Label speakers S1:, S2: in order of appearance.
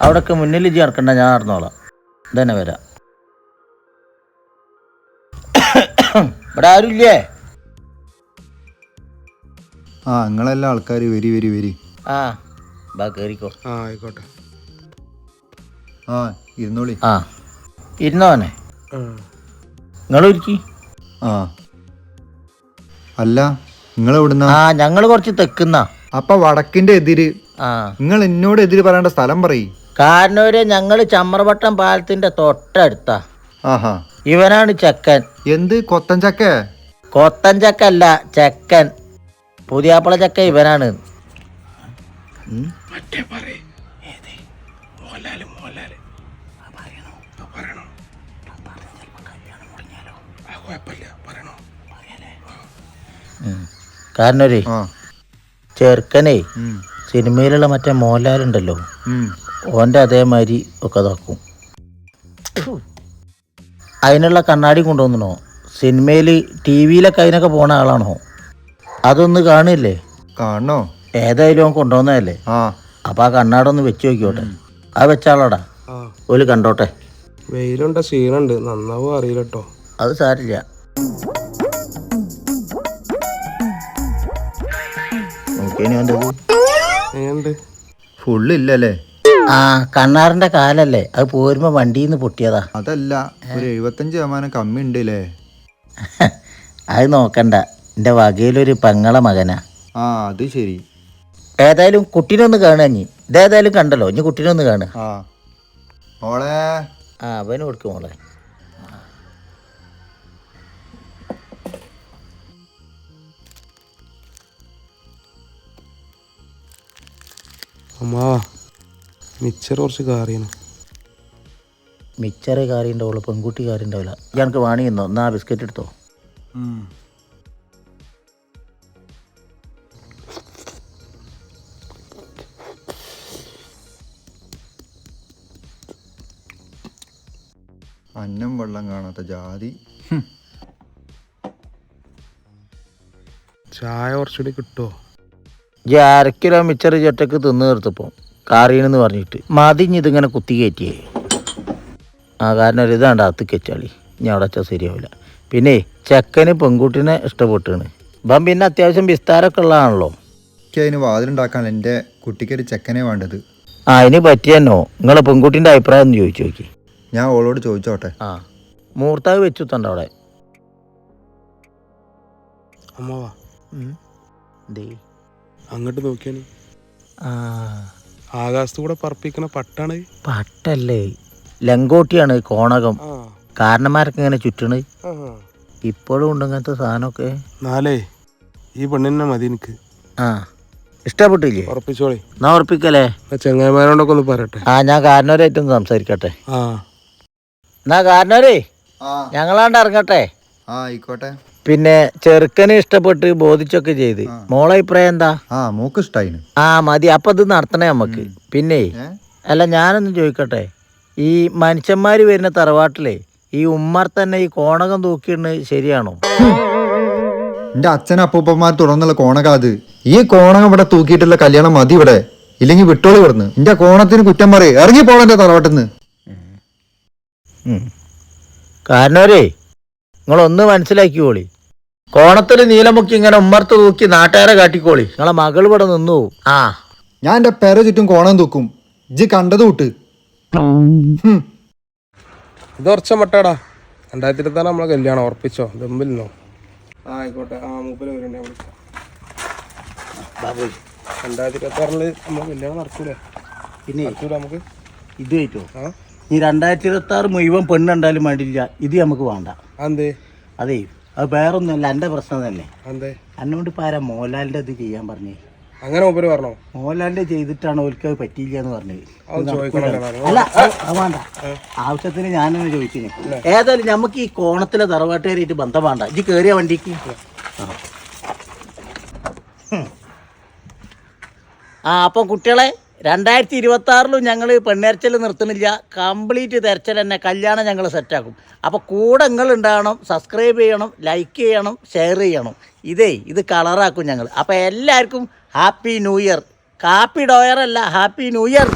S1: അവിടൊക്കെ മുന്നിൽ നടക്കണ്ട ഞാൻ നടന്നോളാം. ഇതന്നെ വരാം. ഇവിടെ ആരുമില്ലേ
S2: ആ നിങ്ങളെല്ലാം ആൾക്കാർ വരി വരി വരി.
S1: ആ ബാ കേറിക്കോ.
S3: ആ ആയിക്കോട്ടെ.
S2: ആ ഇരുന്നോളി.
S1: ആ ഇരുന്നോനെ ഇരിക്കി.
S2: ആ. അല്ല നിങ്ങൾ എവിടുന്ന?
S1: ആ ഞങ്ങൾ കുറച്ച് തെക്കുന്ന.
S2: അപ്പൊ വടക്കിന്റെ എതിര്.
S1: ആ.
S2: നിങ്ങൾ എന്നോട് എതിര് പറയേണ്ട സ്ഥലം പറയ്.
S1: കാരണവരെ ഞങ്ങൾ ചമ്രവട്ടം പാലത്തിന്റെ തൊട്ടടുത്താ.
S2: ആഹാ.
S1: ഇവനാണ് ചെക്കൻ.
S2: എന്ത്? കൊത്തൻ ചക്ക?
S1: കൊത്തൻ ചക്കല്ല ചെക്കൻ. പുതിയാപ്പള ചക്ക ഇവനാണ്. കാരണവരെ ചെറുക്കനെ സിനിമയിലുള്ള മറ്റേ മോഹൻലാലുണ്ടല്ലോ. ഓന്റെ അതേമാതിരി ഒക്കെ ഇതാക്കും. അതിനുള്ള കണ്ണാടി കൊണ്ടുവന്നണോ? സിനിമയിൽ ടി വിയിലൊക്കെ അതിനൊക്കെ പോണ ആളാണോ? അതൊന്ന് കാണില്ലേ
S2: കാണോ
S1: ഏതായാലും അവൻ കൊണ്ടുവന്നതല്ലേ?
S2: ആ.
S1: അപ്പം ആ കണ്ണാടൊന്ന് വെച്ച് നോക്കിയോട്ടെ ആ. വെച്ചാളോടാ ഒരു കണ്ടോട്ടെ.
S3: വെയിലുണ്ട ക്ഷീണുണ്ട്. നന്നാവും അറിയില്ല കേട്ടോ
S1: അത് സാരില്ല. നോക്കിയനി ആ കണ്ണാറിന്റെ കാലല്ലേ? അത് പോരുമ്പോ വണ്ടിന്ന് നിന്ന് പൊട്ടിയതാ.
S2: അതല്ല ഒരു എഴുപത്തഞ്ച് ശതമാനം കമ്മി ഉണ്ട് അല്ലേ
S1: അത് നോക്കണ്ട. എന്റെ വകയിലൊരു പെങ്ങളെ മകനാ.
S2: ആ അത് ശരി.
S1: ഏതായാലും കുട്ടീനൊന്ന് കാണുക ഇനി. ഇതേതായാലും കണ്ടല്ലോ ഇനി കുട്ടീനൊന്ന് കാണുക.
S2: ആ. മോളെ.
S1: ആ അവന് കൊടുക്കും മോളെ.
S3: അമ്മാ മിച്ചർ കുറച്ച് കാറിയാണ്.
S1: മിച്ചറ് കാറി ഉണ്ടാവുള്ളൂ പെൺകുട്ടി കാറി ഉണ്ടാവില്ല ഞങ്ങൾക്ക് വാണിയെന്നോ എന്നാ ബിസ്ക്കറ്റ് എടുത്തോ.
S2: അന്നം വെള്ളം കാണാത്ത ജാതി.
S3: ചായ കുറച്ചുകൂടി കിട്ടുമോ
S1: ഈ അരക്കിലോ കിലോ മിച്ചറ് ചട്ടക്ക് തിന്നു തീർത്തപ്പോൾ കാറീണെന്ന് പറഞ്ഞിട്ട്. മതിഞ്ഞിതിങ്ങനെ കുത്തി കയറ്റിയേ. ആ കാരണം ഒരു ഇതാണ്ട് അത് കെറ്റാളി ഞാൻ അവിടെ വെച്ചാൽ ശരിയാവില്ല. പിന്നെ ചെക്കന് പെൺകുട്ടീനെ ഇഷ്ടപ്പെട്ടാണ്. ഇപ്പം പിന്നെ അത്യാവശ്യം വിസ്താരമൊക്കെ ഉള്ളതാണല്ലോ.
S2: എനിക്ക് അതിന് വാതിലുണ്ടാക്കാൻ എന്റെ കുട്ടിക്ക് ഒരു ചെക്കനെ വേണ്ടത്.
S1: ആ അതിന് പറ്റിയെന്നോ? നിങ്ങളെ പെൺകുട്ടീന്റെ അഭിപ്രായം ഒന്ന് ചോദിച്ചു നോക്കി.
S2: ഞാൻ ഓളോട് ചോദിച്ചോട്ടെ.
S1: ആ. മൂർത്താവ് വെച്ചുത്തണ്ട അവിടെ?
S3: അമ്മാവാ.
S1: ദേ.
S3: അങ്ങോട്ട് നോക്കിയാണ്.
S1: ആ.
S3: ആകാശത്ത് കൂടെ പറപ്പിക്കണ പട്ടാണ്?
S1: പട്ടല്ലേ. ലങ്കോട്ടിയാണ് കോണകം. കാരണന്മാരൊക്കെ ഇങ്ങനെ ചുറ്റണ്. ഇപ്പോഴും ഉണ്ട് ഇങ്ങനത്തെ സാധനമൊക്കെ.
S3: നാലേ ഈ പെണ്ണിനെ മതി എനിക്ക്.
S1: ആ. ഇഷ്ടപ്പെട്ടില്ലേ?
S3: ഉറപ്പിച്ചോളി.
S1: എന്നാ ഉറപ്പിക്കല്ലേ?
S3: ആ ചെങ്ങായിമാരോടൊക്കെ ഒന്ന് പറയട്ടെ.
S1: ആ ഞാൻ കാരണവരായിട്ടൊന്ന് സംസാരിക്കട്ടെ.
S3: ആ.
S1: എന്നാ കാരണവരേ ഞങ്ങളാണ്ട് ഇറങ്ങട്ടെ.
S2: ആ ആയിക്കോട്ടെ.
S1: പിന്നെ ചെറുക്കനെ ഇഷ്ടപ്പെട്ട് ബോധിച്ചൊക്കെ ചെയ്ത്. മോളെ അഭിപ്രായം എന്താ?
S2: ആ മൂക്ക് ഇഷ്ടായിന്.
S1: ആ മതി. അപ്പൊ ഇത് നടത്തണേ നമുക്ക് പിന്നെ അല്ല ഞാനൊന്നും ചോദിക്കട്ടെ. ഈ മനുഷ്യന്മാര് വരുന്ന തറവാട്ടിലെ ഈ ഉമ്മർ തന്നെ ഈ കോണകം തൂക്കിയിടുന്നത് ശരിയാണോ?
S2: എന്റെ അച്ഛൻ അപ്പൂപ്പന്മാർ തുടർന്നുള്ള കോണക അത്. ഈ കോണകം ഇവിടെ തൂക്കിയിട്ടുള്ള കല്യാണം മതി ഇവിടെ. ഇല്ലെങ്കിൽ വിട്ടോളി ഇവിടുന്ന്. എന്റെ കോണത്തിന് കുറ്റം പറയേ. ഇറങ്ങി പോണെന്റെ തറവാട്ടിന്ന്.
S1: കാരണവരേ നിങ്ങളൊന്ന് മനസ്സിലാക്കിക്കോളി. കോണത്തിൽ നീലമുക്കി ഇങ്ങനെ ഉമ്മർത്ത് തൂക്കി നാട്ടുകാരെ കാട്ടിക്കോളി. നിങ്ങളെ മകൾ ഇവിടെ നിന്നു. പോവും. ആ.
S2: ഞാൻ എന്റെ പെര ചുറ്റും കോണം തൂക്കും. ഇജ്ജ് കണ്ടത് വിട്ട്. ഹും.
S3: ഇത് ഉറച്ച മട്ടാടാ. രണ്ടായിരത്തി ഇരുപത്താറ് നമ്മളെ കല്യാണം ഉറപ്പിച്ചോ? ദമ്പിലിനോ ആ ആയിക്കോട്ടെ. ആ മൂപ്പര് വിളിക്കാം. രണ്ടായിരത്തി ഇരുപത്തി ആറിൽ നമ്മളെ കല്യാണം നടക്കൂലേ?
S1: പിന്നെ
S3: നടക്കൂല നമുക്ക്?
S1: ഇത് കഴിച്ചോ
S3: ആ?
S1: ഈ രണ്ടായിരത്തി ഇരുപത്തി ആറ് മുഴുവൻ പെണ്ണുണ്ടായാലും വേണ്ടില്ല. ഇത് നമുക്ക് വേണ്ട.
S3: അന്തേ
S1: അതേ. അത് വേറൊന്നുമല്ല എന്റെ പ്രശ്നം തന്നെ.
S3: എന്നോണ്ട്
S1: എന്നോട് ഇപ്പം ആരാ മോഹൻലാലിന്റെ ഇത് ചെയ്യാൻ പറഞ്ഞേ?
S3: അങ്ങനെ പറഞ്ഞു പറഞ്ഞോ?
S1: മോഹൻലാലിന്റെ ചെയ്തിട്ടാണ് ഓൽക്ക് അത് പറ്റിയില്ല എന്ന് പറഞ്ഞത്. അല്ല വേണ്ട. ആവശ്യത്തിന് ഞാനെന്നെ ചോദിച്ചിന്. ഏതായാലും നമുക്ക് ഈ കോണത്തിലെ തറവാട്ടുകാരായിട്ട് ബന്ധം വേണ്ട ഇജ്ജ് കേറിയ വണ്ടിക്ക്. ആ അപ്പം കുട്ടികളെ രണ്ടായിരത്തി ഇരുപത്തി ആറിലും ഞങ്ങൾ പെണ്ണേർച്ചൽ നിർത്തുന്നില്ല. കംപ്ലീറ്റ് തെരച്ചൽ തന്നെ കല്യാണം ഞങ്ങൾ സെറ്റാക്കും അപ്പോൾ കൂടെ നിങ്ങൾ ഉണ്ടാകണം സബ്സ്ക്രൈബ് ചെയ്യണം ലൈക്ക് ചെയ്യണം ഷെയർ ചെയ്യണം. ഇതേ ഇത് കളറാക്കും ഞങ്ങൾ അപ്പോൾ എല്ലാവർക്കും ഹാപ്പി ന്യൂ ഇയർ കാപ്പി ഡോയർ അല്ല ഹാപ്പി ന്യൂ ഇയർ